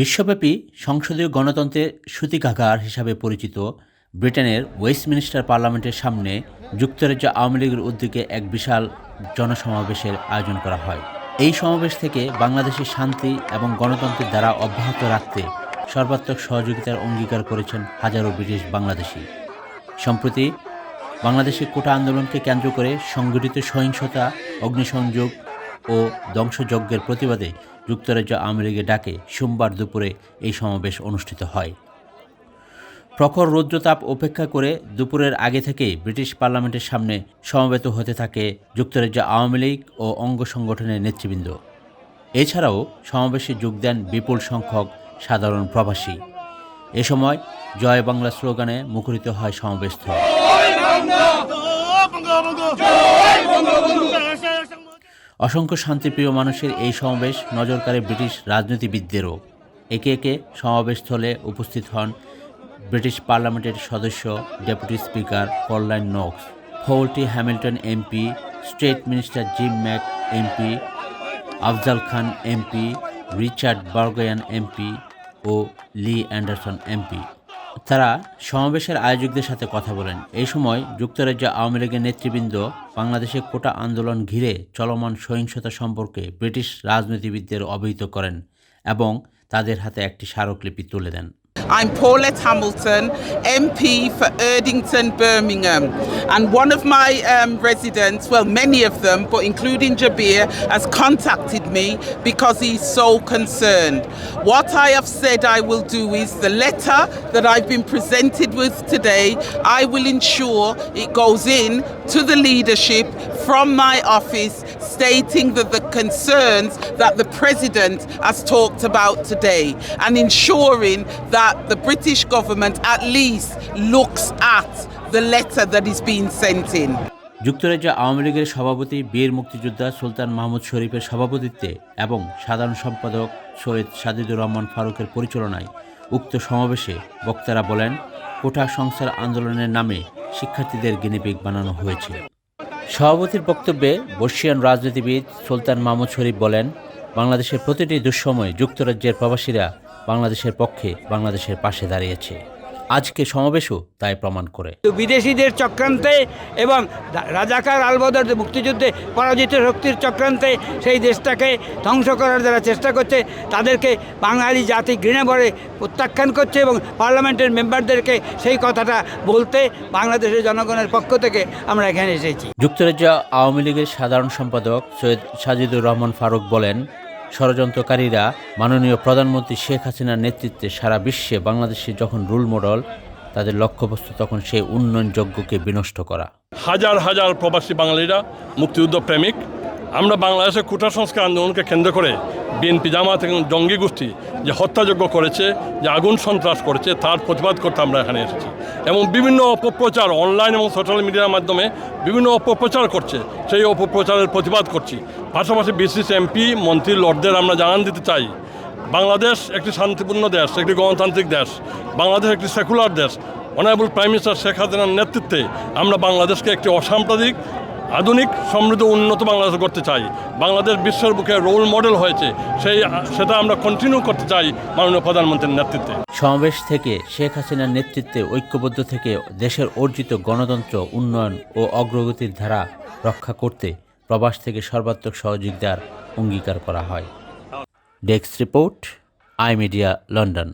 বিশ্বব্যাপী সংসদীয় গণতন্ত্রের সূতিকাগার হিসাবে পরিচিত ব্রিটেনের ওয়েস্টমিনিস্টার পার্লামেন্টের সামনে যুক্তরাজ্য আওয়ামী লীগের উদ্যোগে এক বিশাল জনসমাবেশের আয়োজন করা হয়। এই সমাবেশ থেকে বাংলাদেশের শান্তি এবং গণতন্ত্রের দ্বারা অব্যাহত রাখতে সর্বাত্মক সহযোগিতার অঙ্গীকার করেছেন হাজারো ব্রিটিশ বাংলাদেশি। সম্প্রতি বাংলাদেশের কোটা আন্দোলনকে কেন্দ্র করে সংগঠিত সহিংসতা, অগ্নিসংযোগ ও ধ্বংসযজ্ঞের প্রতিবাদে যুক্তরাজ্য আওয়ামী লীগের ডাকে সোমবার দুপুরে এই সমাবেশ অনুষ্ঠিত হয়। প্রখর রৌদ্রতাপ উপেক্ষা করে দুপুরের আগে থেকেই ব্রিটিশ পার্লামেন্টের সামনে সমবেত হতে থাকে যুক্তরাজ্য আওয়ামী লীগ ও অঙ্গ সংগঠনের নেতৃবৃন্দ। এছাড়াও সমাবেশে যোগ দেন বিপুল সংখ্যক সাধারণ প্রবাসী। এ সময় জয় বাংলা স্লোগানে মুখরিত হয় সমাবেশস্থল অসংখ্য শান্তিপ্রিয় মানুষের এই সমাবেশ নজর ব্রিটিশ রাজনীতিবিদদেরও। একে একে সমাবেশস্থলে উপস্থিত হন ব্রিটিশ পার্লামেন্টের সদস্য, ডেপুটি স্পিকার কল্যাণ নক্স, ফৌল্টি Hamilton MP, state minister Jim Mac MP, Afzal Khan MP, Richard Burgon MP ও লি অ্যান্ডারসন এমপি। তারা সমাবেশের আয়োজকদের সাথে কথা বলেন। এই সময় যুক্তরাজ্য আওয়ামী লীগের নেতৃবৃন্দ বাংলাদেশে কোটা আন্দোলন ঘিরে চলমান সহিংসতা সম্পর্কে ব্রিটিশ রাজনীতিবিদদের অবহিত করেন এবং তাদের হাতে একটি স্মারকলিপি তুলে দেন। I'm Paulette Hamilton, MP for Erdington, Birmingham. And one of my um, residents, well, many of them, but including Jabir, has contacted me because he's so concerned. What I have said I will do is the letter that I've been presented with today, I will ensure it goes in to the leadership from my office stating that the concerns that the president has talked about today and ensuring that the British government at least looks at the letter that is being sent in. যুক্তরাজ্য আওয়ামী লীগের সভাপতি বীর মুক্তিযোদ্ধা সুলতান মাহমুদ শরীফের সভাপতিত্বে এবং সাধারণ সম্পাদক সৈয়দ সাজিদুর রহমান ফারুকের পরিচালনায় উক্ত সমাবেশে বক্তারা বলেন কোটা সংস্কার আন্দোলনের নামে শিক্ষার্থীদের গিনিপিগ বানানো হয়েছে সভাপতির বক্তব্যে বর্ষিয়ান রাজনীতিবিদ সুলতান মাহমুদ শরীফ বলেন, বাংলাদেশের প্রতিটি দুঃসময় যুক্তরাজ্যের প্রবাসীরা বাংলাদেশের পক্ষে বাংলাদেশের পাশে দাঁড়িয়েছে। আজকে সমাবেশও তাই প্রমাণ করে। বিদেশিদের চক্রান্তে এবং রাজাকার আলবদর মুক্তিযুদ্ধে পরাজিত শক্তির চক্রান্তে সেই দেশটাকে ধ্বংস করার যারা চেষ্টা করছে তাদেরকে বাঙালি জাতি ঘৃণা ভরে প্রত্যাখ্যান করছে এবং পার্লামেন্টের মেম্বারদেরকে সেই কথাটা বলতে বাংলাদেশের জনগণের পক্ষ থেকে আমরা এখানে এসেছি। যুক্তরাজ্য আওয়ামী লীগের সাধারণ সম্পাদক সৈয়দ সাজিদুর রহমান ফারুক বলেন ষড়যন্ত্রকারীরা মাননীয় প্রধানমন্ত্রী শেখ হাসিনার নেতৃত্বে সারা বিশ্বে বাংলাদেশে যখন রুল মডেল, তাদের লক্ষ্যবস্তু তখন সেই উন্নয়নযোগ্যকে বিনষ্ট করা। হাজার হাজার প্রবাসী বাঙালিরা মুক্তিযুদ্ধ প্রেমিক আমরা বাংলাদেশের কুটা সংস্কার আন্দোলনকে কেন্দ্র করে বিএনপি জামাত এবং জঙ্গি গোষ্ঠী যে হত্যাযজ্ঞ করেছে, যে আগুন সন্ত্রাস করেছে, তার প্রতিবাদ করতে আমরা এখানে এসেছি। এবং বিভিন্ন অপপ্রচার অনলাইন এবং সোশ্যাল মিডিয়ার মাধ্যমে বিভিন্ন অপপ্রচার করছে, সেই অপপ্রচারের প্রতিবাদ করছি। পাশাপাশি বিসিস এমপি মন্ত্রী লর্ডদের আমরা জানান দিতে চাই। বাংলাদেশ একটি শান্তিপূর্ণ দেশ, একটি গণতান্ত্রিক দেশ। বাংলাদেশ একটি সেকুলার দেশ। অনারেবল প্রাইম মিনিস্টার শেখ হাসিনার নেতৃত্বে আমরা বাংলাদেশকে একটি অসাম্প্রদায়িক আধুনিক সমৃদ্ধ উন্নত বাংলাদেশ করতে চাই। বাংলাদেশ বিশ্বের বুকে রোল মডেল হয়েছে। সেই, সেটা আমরা কন্টিনিউ করতে চাই মাননীয় প্রধানমন্ত্রীর নেতৃত্বে। সমাবেশ থেকে শেখ হাসিনার নেতৃত্বে ঐক্যবদ্ধ থেকে দেশের অর্জিত গণতন্ত্র, উন্নয়ন ও অগ্রগতির ধারা রক্ষা করতে প্রবাস থেকে সর্বাত্মক সহযোগিতার অঙ্গীকার করা হয়। Desk report, I media, London.